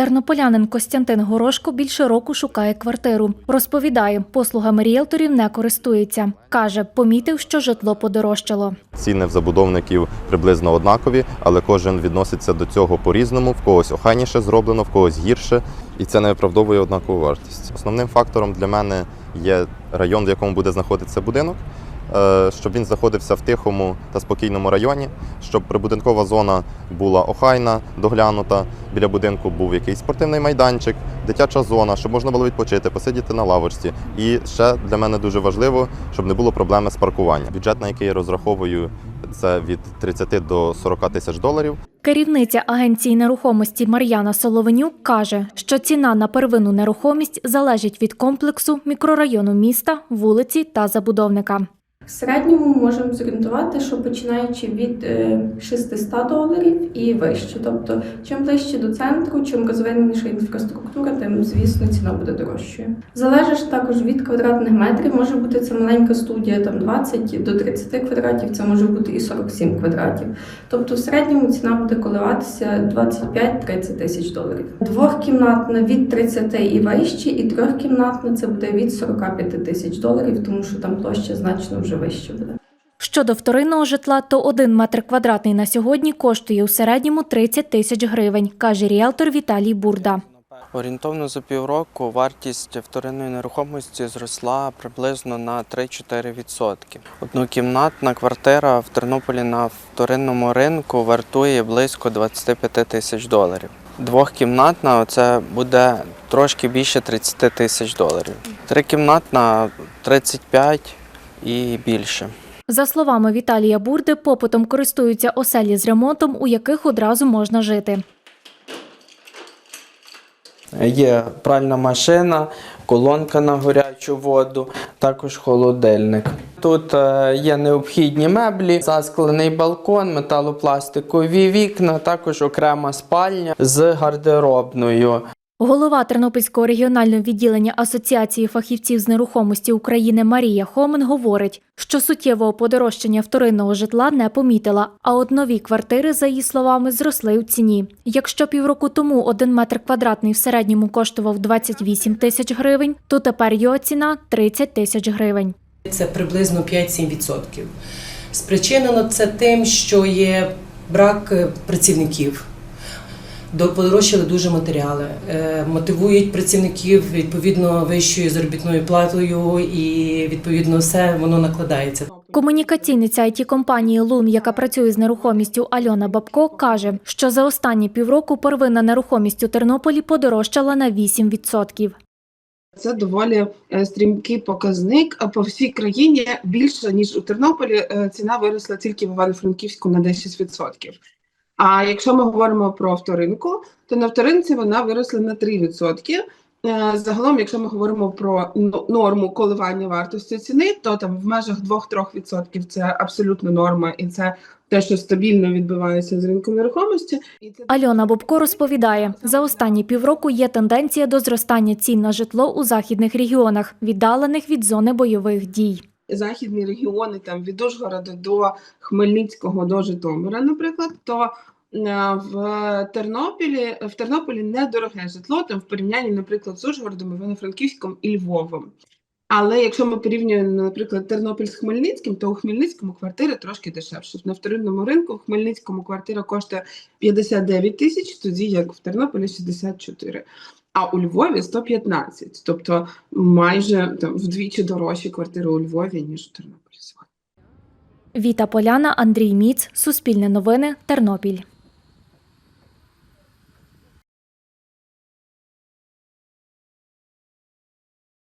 Тернополянин Костянтин Горошко більше року шукає квартиру. Розповідає, послугами ріелторів не користується. Каже, помітив, що житло подорожчало. Ціни в забудовників приблизно однакові, але кожен відноситься до цього по-різному. В когось охайніше зроблено, в когось гірше, і це не виправдовує однакову вартість. Основним фактором для мене є район, в якому буде знаходитися будинок. Е, Щоб він знаходився в тихому та спокійному районі, щоб прибудинкова зона була охайна, доглянута. Біля будинку був якийсь спортивний майданчик, дитяча зона, щоб можна було відпочити, посидіти на лавочці. І ще для мене дуже важливо, щоб не було проблеми з паркуванням. Бюджет, на який я розраховую, це від 30 до 40 тисяч доларів. Керівниця агенції нерухомості Мар'яна Соловенюк каже, що ціна на первинну нерухомість залежить від комплексу мікрорайону міста, вулиці та забудовника. В середньому можемо зорієнтувати, що починаючи від е, 600 доларів і вище. Тобто, чим ближче до центру, чим розвиненіша інфраструктура, тим звісно ціна буде дорожчою. Залежить також від квадратних метрів. Може бути це маленька студія, там 20 до 30 квадратів, це може бути і 47 квадратів. Тобто, в середньому ціна буде коливатися 25-30 тисяч доларів. Двохкімнатна від 30 і вище, і трьохкімнатна це буде від 45 тисяч доларів, тому що там площа значно вже вище буде. Щодо вторинного житла, то один метр квадратний на сьогодні коштує у середньому 30 тисяч гривень, каже ріелтор Віталій Бурда. Орієнтовно за півроку вартість вторинної нерухомості зросла приблизно на 3-4%. Однокімнатна квартира в Тернополі на вторинному ринку вартує близько 25 тисяч доларів. Двохкімнатна це буде трошки більше 30 тисяч доларів. Трикімнатна 35 і більше. За словами Віталія Бурди, попитом користуються оселі з ремонтом, у яких одразу можна жити. Є пральна машина, колонка на гарячу воду, також холодильник. Тут е, є необхідні меблі, засклений балкон, металопластикові вікна, також окрема спальня з гардеробною. Голова Тернопільського регіонального відділення Асоціації фахівців з нерухомості України Марія Хомен говорить, що суттєвого подорожчання вторинного житла не помітила, а от нові квартири, за її словами, зросли у ціні. Якщо півроку тому один метр квадратний в середньому коштував 28 тисяч гривень, то тепер його ціна 30 тисяч гривень. Це приблизно 5-7%. Спричинено це тим, що є брак е, працівників. До- Подорожчали дуже матеріали, Е, мотивують працівників відповідно вищою заробітною платою, і відповідно все воно накладається. Комунікаційниця it компанії Лун, яка працює з нерухомістю Альона Бабко, каже, що за останні півроку первинна нерухомість у Тернополі подорожчала на 8%. Це доволі е, стрімкий показник. А по всій країні більше ніж у Тернополі е, ціна виросла тільки в Івано-Франківську на 10%. А якщо ми говоримо про вторинку, то на вторинці вона виросла на 3%. Е, Загалом, якщо ми говоримо про норму коливання вартості ціни, то там в межах 2-3% це абсолютно норма, і це те, що стабільно відбувається з ринком нерухомості. І це Альона Бобко розповідає, за останні півроку є тенденція до зростання цін на житло у західних регіонах, віддалених від зони бойових дій. Західні регіони, там від Ужгорода до Хмельницького до Житомира, наприклад, то е, в Тернополі в Тернополі недороге житло там в порівнянні, наприклад, з Ужгородом, Івано-Франківськом і Львовом. Але якщо ми порівнюємо, наприклад, Тернопіль з Хмельницьким, то у Хмельницькому квартири трошки дешевше. На вторинному ринку в Хмельницькому квартира коштує 59 тисяч, тоді як в Тернополі 64. А у Львові 115, тобто майже там вдвічі дорожчі квартири у Львові, ніж у Тернополі. Віта Поляна, Андрій Міц, Суспільне новини, Тернопіль.